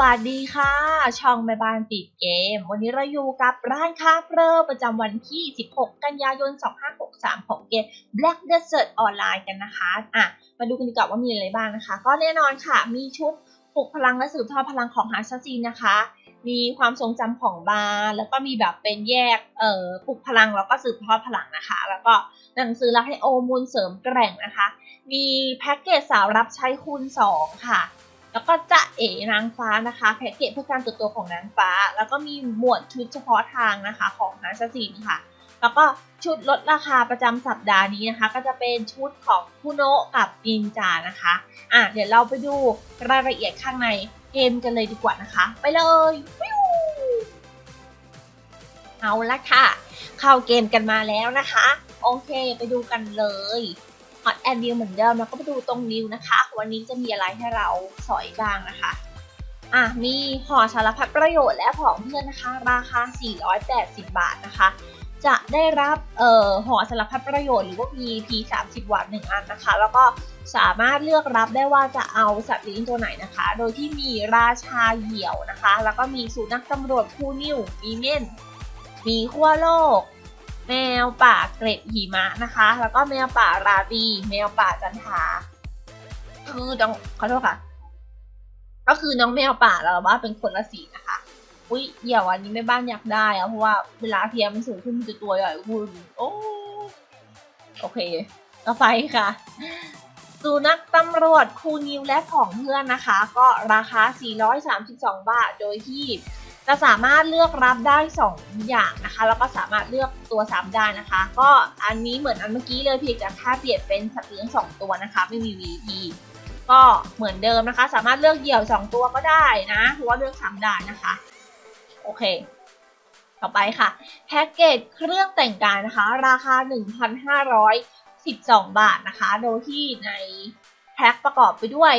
วัสดีค่ะ ช่องแม่บ้านติดเกม วันนี้เราอยู่กับร้านค้าเพลอประจำวันที่ 16 กันยายน 2563 ของเกม Black Desert ออนไลน์กันนะคะอะมาดูกันดีกว่าว่ามีอะไรบ้างนะคะ ก็แน่นอนค่ะ มีชุดปลุกพลังและสืบทอดพลังของฮาร์ซจีนนะคะ มีความทรงจำของบาร์แล้วก็มีแบบเป็นแยกเอ่อปลุกพลังแล้วก็สืบทอดพลังนะคะ แล้วก็หนังสือรักให้โอมูลเสริมแกร่งนะคะ มีแพ็กเกจสาวรับใช้คูณ2ค่ะ แล้วก็จะเอ๋นางฟ้านะคะแพ็กเกจเพื่อการเติบโตของนางฟ้า แล้วก็มีหมวดชุดเฉพาะทางนะคะของฮาร์ซีนค่ะ แล้วก็ชุดลดราคาประจำสัปดาห์นี้นะคะ ก็จะเป็นชุดของคุโนะกับนินจานะคะอะเดี๋ยวเราไปดูรายละเอียดข้างในเกมกันเลยดีกว่านะคะ ไปเลยเอาละค่ะ เข้าเกมกันมาแล้วนะคะ โอเคไปดูกันเลย อตแอนดิวเหมือนเดิมแล้วก็ไปดูตรงนิ้วนะคะ วันนี้จะมีอะไรให้เราสอยบ้างนะคะอะมีห่อสารพัดประโยชน์และของเพื่อนนะคะ ราคา 480 บาทนะคะ จะได้รับเอ่อห่อสารพัดประโยชน์หรือว่า VP 30 วัตต์1อันนะคะ แล้วก็สามารถเลือกรับได้ว่าจะเอาสัตว์เลี้ยงตัวไหนนะคะ โดยที่มีราชาเหยี่ยวนะคะ แล้วก็มีสุนัขตำรวจคู่นิ้วมีเม่นมีขั้วโลก แมวป่าเกร็ดหิมะนะคะ แล้วก็แมวป่าราตีแมวป่าจันทาคือน้องขอโทษค่ะ ก็คือน้องแมวป่าเราว่าเป็นคนละสีนะคะ อุ้ยเหี่ยวอันนี้ไม่บ้านอยากได้อะเพราะว่าเวลาเทียมมันสูงขึ้นมันจะตัวใหญ่ขึ้นโอ้โอเคต่อไปค่ะสุนัขตำรวจคูนิวและของเพื่อนนะคะ ก็ราคา 432 บาท โดยที่ จะสามารถเลือกรับได้ 2 อย่างนะคะ แล้วก็สามารถเลือกตัวซ้ำได้นะคะ ก็อันนี้เหมือนอันเมื่อกี้เลยเพียงแต่แค่เปลี่ยนเป็นสัตว์เลี้ยง2 ตัวนะคะ ไม่มี VP ก็เหมือนเดิมนะคะ สามารถเลือกเหยี่ยว 2 ตัวก็ได้นะเพราะว่าเลือกซ้ำได้นะคะ โอเค ต่อไปค่ะแพ็กเกจเครื่องแต่งกายนะคะ ราคา 1,512 บาทนะคะ โดยที่ในแพ็คประกอบไปด้วย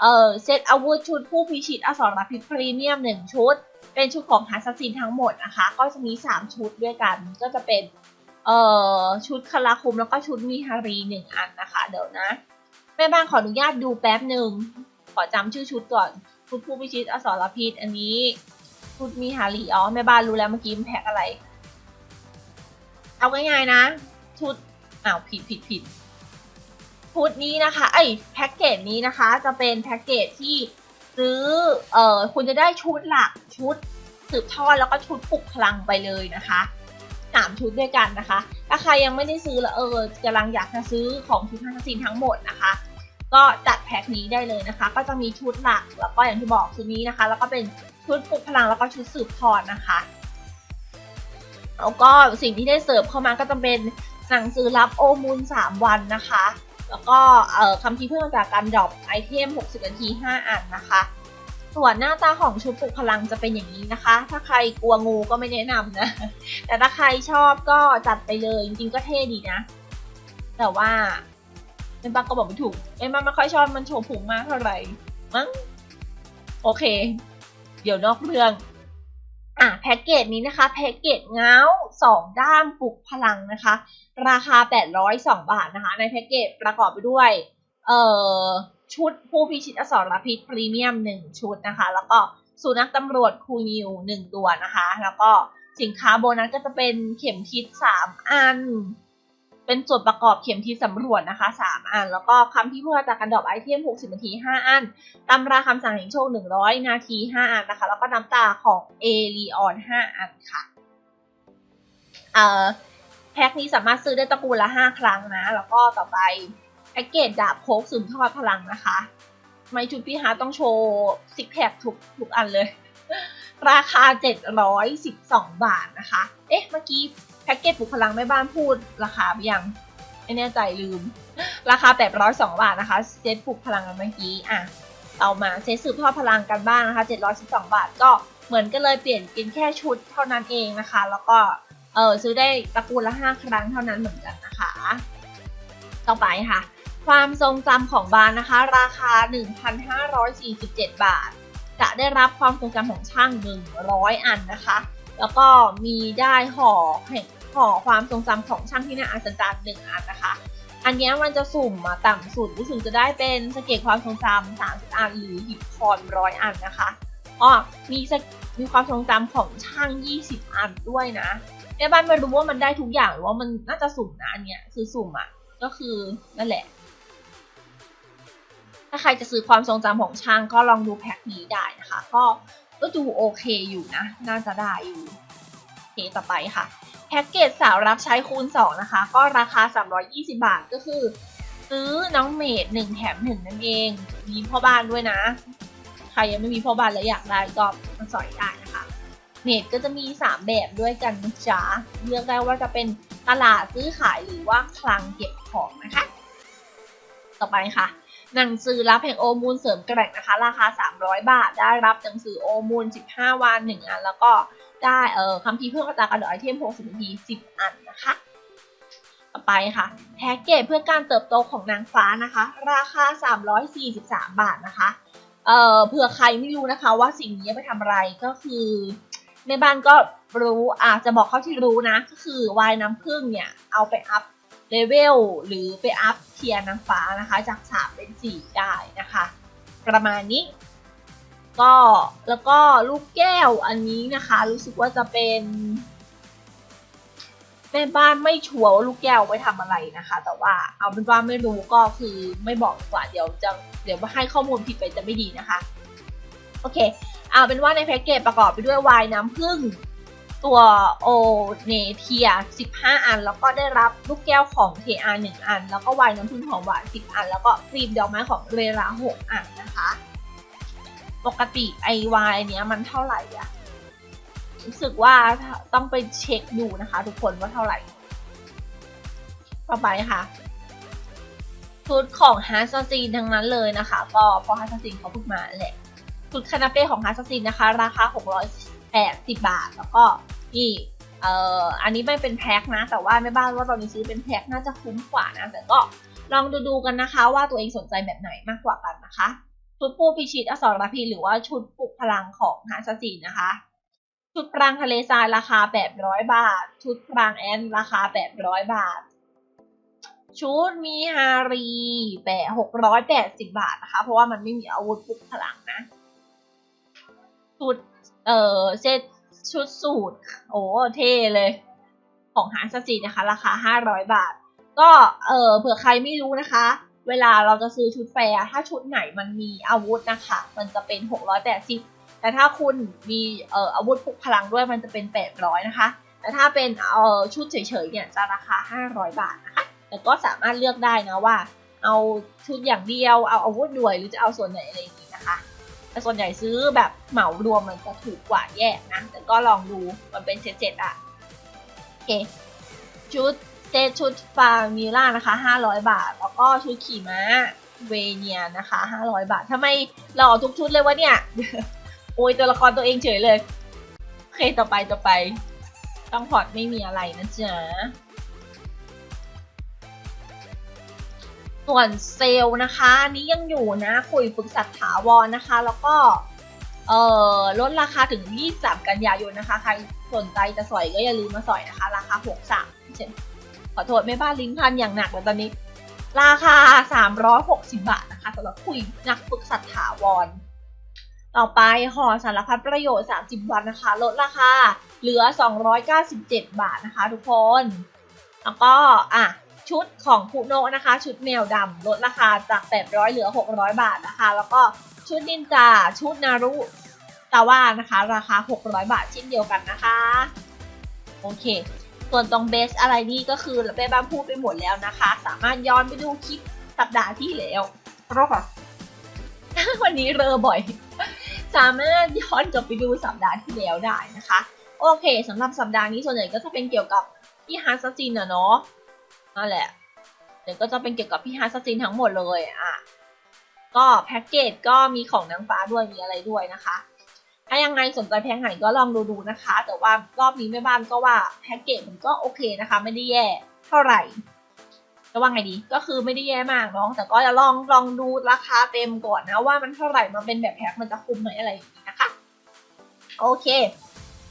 เออเซตอาวุธชุดผู้พิชิตอสรพิษพรีเมียม 1 ชุด เป็นชุดของฮัสซินทั้งหมดนะคะ ก็จะมี 3 ชุดด้วยกัน ก็จะเป็นเอ่อชุดคาราคุมแล้วก็ชุดมีฮารีหนึ่งอันนะคะ เดี๋ยวนะแม่บ้านขออนุญาตดูแป๊บหนึ่งขอจำชื่อชุดก่อนชุดผู้พิชิตอสรพิษอันนี้ชุดมีฮารีอ๋อแม่บ้านรู้แล้วเมื่อกี้มันแพ็คอะไร เอาง่ายๆนะ ชุดอ้าวผิดผิดผิดชุดนี้นะคะเอ้แพ็กเกจนี้นะคะ จะเป็นแพ็กเกจที่ ซื้อเอ่อคุณจะได้ชุดหลักชุดสืบทอดแล้วก็ชุดปลุกพลังไปเลยนะคะสามชุดด้วยกันนะคะ ถ้าใครยังไม่ได้ซื้อแล้วเออกำลังอยากจะซื้อของชุดฮันซีนทั้งหมดนะคะ ก็จัดแพ็คนี้ได้เลยนะคะ ก็จะมีชุดหลักแล้วก็อย่างที่บอกชุดนี้นะคะ แล้วก็เป็นชุดปลุกพลังแล้วก็ชุดสืบทอดนะคะแล้วก็สิ่งที่ได้เสิร์ฟเข้ามาก็จะเป็นหนังสือรับโอมูล3วันนะคะ แล้วก็เอ่อคำที่เพื่อจากการดรอปไอเทม 60 นาที 5 อันนะคะ ส่วนหน้าตาของชุดปลุกพลังจะเป็นอย่างนี้นะคะ ถ้าใครกลัวงูก็ไม่แนะนำนะ แต่ถ้าใครชอบก็จัดไปเลย จริงๆก็เท่ดีนะ แต่ว่าเป็นปักก็บอกไม่ถูกเอ็มมันไม่ค่อยชอบมันโชว์ผุงมากเท่าไหร่มั้งโอเค เดี๋ยวนอกเรื่อง อะแพ็กเกจนี้นะคะแพ็กเกจเงาสองด้ามปลุกพลังนะคะ ราคา 802 บาทนะคะ ในแพ็กเกจประกอบไปด้วยเอ่อชุดผู้พิชิตอสรพิษพรีเมียม 1 ชุดนะคะ แล้วก็สุนัขตำรวจคูนิว 1 ตัวนะคะ แล้วก็สินค้าโบนัสก็จะเป็นเข็มทิศ 3 อัน เป็นส่วนประกอบเข็มทิศสำรวจนะคะ 3 อัน แล้วก็คำที่เพื่อจากการดรอปไอเทม 60 นาที 5 อันตำราคำสั่งแห่งโชค 100 นาที 5 อันนะคะ แล้วก็น้ำตาของเอลีออน 5 อันค่ะ เอ่อแพ็คนี้สามารถซื้อได้ตระกูลละ 5 ครั้งนะ แล้วก็ต่อไปแพ็กเกจดาบโคกสืบทอดพลังนะคะ ไมชุดพี่ฮาตต้องโชว์ซิกแพคทุกทุกอันเลย ราคา 712 บาทนะคะ เอ๊ะ เมื่อกี้ แพ็กเกจปลุกพลังแม่บ้านพูดราคาไปยังไม่แน่ใจลืม ราคา 802 บาทนะคะเซตปลุกพลังกันเมื่อกี้อะเอามาเซตสืบทอดพลังกันบ้างนะคะ 712 บาทก็เหมือนกันเลยเปลี่ยนเป็นแค่ชุดเท่านั้นเองนะคะ แล้วก็เออซื้อได้ตระกูลละ 5 ครั้งเท่านั้นเหมือนกันนะคะ ต่อไปค่ะ ความทรงจำของบานนะคะ ราคา 1,547 บาท จะได้รับความทรงจำของช่าง 100 อันนะคะ แล้วก็มีได้ห่อแห่ง ห่อความทรงจำของช่างที่น่าอัศจรรย์หนึ่งอันนะคะ อันเนี้ยมันจะสุ่มมาต่ำสุดรู้สึกจะได้เป็นสเก็ตความทรงจำ30อันหรือหิบคอนร้อยอันนะคะอ๋อมีสกมีความทรงจำของช่าง20อันด้วยนะแม่บ้านไม่รู้ว่ามันได้ทุกอย่างหรือว่ามันน่าจะสุ่มนะอันเนี้ยคือสุ่มอะ่ะก็คือนั่นแหละ ถ้าใครจะซื้อความทรงจำของช่างก็ลองดูแพ็คนี้ได้นะคะ ก็ก็ดูโอเคอยู่นะ น่าจะได้อยู่ โอเคต่อไปค่ะ พ็กเกจสาวรับใช้คูณ 2 นะคะ ก็ราคา 320 บาทก็คือ ซื้อน้องเมดหนึ่งแถมหนึ่งนั่นเอง มีพ่อบ้านด้วยนะ ใครยังไม่มีพ่อบ้านแล้วอยากได้ก็มาสอยได้นะคะ เมดก็จะมี 3 แบบด้วยกันนะจ๊ะเลือกได้ว่าจะเป็นตลาดซื้อขายหรือว่าคลังเก็บของนะคะ ต่อไปค่ะหนังสือรับแห่งโอมูลเสริมแกร่งนะคะ ราคา 300 บาท ได้รับหนังสือโอมูล 15 วัน1อันแล้วก็ ได้เออคำพีเพื่อกระจายกระโดดไอเทม60นาที10 อันนะคะ ต่อไปค่ะแพ็กเกจเพื่อการเติบโตของนางฟ้านะคะ ราคา 343 บาทนะคะเออเผื่อใครไม่รู้นะคะว่าสิ่งนี้ไปทำอะไรก็คือในบ้านก็รู้อาจจะบอกเขาที่รู้นะ ก็คือวายน้ำผึ้งเนี่ย เอาไปอัพเลเวลหรือไปอัพเทียร์นางฟ้านะคะ จาก 3 เป็น 4 ได้นะคะ ประมาณนี้ ก็แล้วก็ลูกแก้วอันนี้นะคะ รู้สึกว่าจะเป็นแม่บ้านไม่ชัวร์ว่าลูกแก้วไว้ทำอะไรนะคะ แต่ว่าเอาเป็นว่าไม่รู้ก็คือไม่บอกดีกว่าเดี๋ยวจะเดี๋ยวให้ข้อมูลผิดไปจะไม่ดีนะคะโอเคเอาเป็นว่าในแพ็กเกจประกอบไปด้วยวน์น้ำผึ้งตัวโอเนเทีย 15 อัน แล้วก็ได้รับลูกแก้วของ TR 1อัน แล้วก็วน์น้ำผึ้งของหวาน 10 อัน แล้วก็ครีมดอกไม้ของเรรา 6 อันนะคะ ปกติไอวายเนี้ยมันเท่าไหร่อะรู้สึกว่าต้องไปเช็คดูนะคะ ทุกคนว่าเท่าไหร่ ต่อไปค่ะชุดของฮาร์ซซีนทั้งนั้นเลยนะคะก็พราะฮาร์ซซีนเขาพิ่งมาแหละชุดคานาเป้ของฮาร์ซซีนนะคะ ราคา 680 บาท แล้วก็นี่เอ่ออันนี้ไม่เป็นแพ็คนะ แต่ว่าแม่บ้านว่าตอนนี้ซื้อเป็นแพ็คน่าจะคุ้มกว่านะแต่ก็ลองดูดูกันนะคะ ว่าตัวเองสนใจแบบไหนมากกว่ากันนะคะ ชุดผู้พิชิตอสรพินหรือว่าชุดปลุกพลังของฮาร์ซซีนนะคะ ชุดปรางทะเลทรายราคา800บาท ชุดปรางแอนราคา800บาท ชุดมีฮารีแปะ680บาทนะคะ เพราะว่ามันไม่มีอาวุธปลุกพลังนะ ชุดเอ่อเซตชุดสูตร โอ้เท่เลย ของฮาร์ซซีนะคะ ราคา500บาท ก็เออเผื่อใครไม่รู้นะคะ เวลาเราจะซื้อชุดแฟร์ถ้าชุดไหนมันมีอาวุธนะคะ มันจะเป็น 680 แต่ถ้าคุณมีเอ่ออาวุธพกพลังด้วยมันจะเป็น 800 นะคะ แต่ถ้าเป็นเอ่อชุดเฉยๆเนี่ยจะราคา 500 บาทนะคะแต่ก็สามารถเลือกได้นะว่า เอาชุดอย่างเดียวเอาอาวุธด้วยหรือจะเอาส่วนไหนอะไรอย่างนี้นะคะ แต่ส่วนใหญ่ซื้อแบบเหมารวมมันจะถูกกว่าแยกนะแต่ก็ลองดูมันเป็นเซ็ตๆอะโอเคชุด เซตชุดฟาร์มิล่านะคะ 500 บาท แล้วก็ชุดขี่ม้าเวเนียนะคะ 500 บาททำไมหล่อทุกชุดเลยวะเนี่ย โอ้ยตัวละครตัวเองเฉยเลย โอเค ต่อไปต่อไป ต้องพอร์ตไม่มีอะไรนะจ๊ะส่วนเซลล์นะคะอันนี้ยังอยู่นะ คุยฝึกสัตว์ถาวรนะคะ แล้วก็เอ่อลดราคาถึง 23 กันยายนนะคะ ใครสนใจจะสอยก็อย่าลืมมาสอยนะคะ ราคา 63เช่น ขอโทษแม่บ้านลิ้นพันอย่างหนักเลยตอนนี้ ราคา 360 บาทนะคะสำหรับคุยนักฝึกสัตว์ถาวร ต่อไปห่อสารพัดประโยชน์ 30 วันนะคะ ลดราคาเหลือ 297 บาทนะคะ ทุกคน แล้วก็อะชุดของคุโนะนะคะ ชุดแมวดำลดราคาจาก 800 เหลือ 600 บาทนะคะ แล้วก็ชุดนินจาชุดนารุตาว่านะคะ ราคา 600 บาทเช่นเดียวกันนะคะ โอเค ส่วนตรงเบสอะไรนี่ก็คือแม่บ้านพูดไปหมดแล้วนะคะ สามารถย้อนไปดูคลิปสัปดาห์ที่แล้วรอค่ะวันนี้เรอบ่อย สามารถย้อนกลับไปดูสัปดาห์ที่แล้วได้นะคะ โอเคสำหรับสัปดาห์นี้ส่วนใหญ่ก็จะเป็นเกี่ยวกับพี่ฮาร์ซจินอะเนาะนั่นแหละเดี๋ยวก็จะเป็นเกี่ยวกับพี่ฮาร์ซจินทั้งหมดเลยอะก็แพ็กเกจก็มีของนางฟ้าด้วยมีอะไรด้วยนะคะ ถ้ายังไงสนใจแพ็กไหนก็ลองดูดูนะคะ แต่ว่ารอบนี้แม่บ้านก็ว่าแพ็กเกจมันก็โอเคนะคะ ไม่ได้แย่เท่าไหร่จะว่าไงดีก็คือไม่ได้แย่มากเนาะแต่ก็จะลองลองดูราคาเต็มก่อนนะว่ามันเท่าไหร่มาเป็นแบบแพ็กมันจะคุ้มไหมอะไรอย่างนี้นะคะ โอเค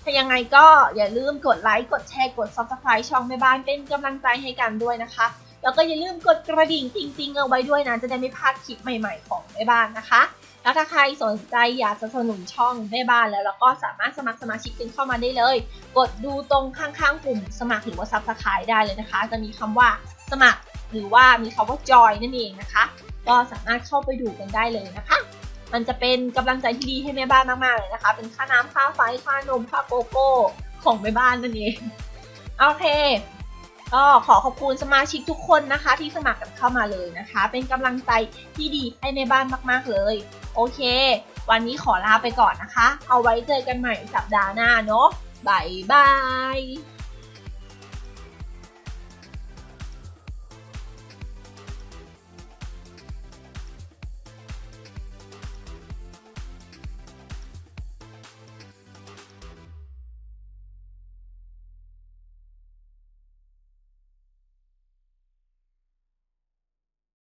ถ้ายังไงก็อย่าลืมกดไลค์กดแชร์กด subscribe ช่องแม่บ้านเป็นกำลังใจให้กันด้วยนะคะ แล้วก็อย่าลืมกดกระดิ่งจริงๆเอาไว้ด้วยนะจะได้ไม่พลาดคลิปใหม่ๆของแม่บ้านนะคะแล้วถ้าใครสนใจอยากจะสนับสนุนช่องแม่บ้านแล้วแล้วก็สามารถสมัครสมาชิกกันเข้ามาได้เลย กดดูตรงข้างๆปุ่มสมัครหรือว่าซับสไครต์ได้เลยนะคะ จะมีคำว่าสมัครหรือว่ามีคำว่าจอยนั่นเองนะคะ ก็สามารถเข้าไปดูกันได้เลยนะคะ มันจะเป็นกำลังใจที่ดีให้แม่บ้านมากๆเลยนะคะ เป็นค่าน้ำค่าไฟค่านมค่าโกโก้ของแม่บ้านนั่นเองโอเค ก็ขอขอบคุณสมาชิกทุกคนนะคะ ที่สมัครกันเข้ามาเลยนะคะ เป็นกำลังใจที่ดีให้ในบ้านมากๆเลย โอเค วันนี้ขอลาไปก่อนนะคะ เอาไว้เจอกันใหม่สัปดาห์หน้าเนาะบายบาย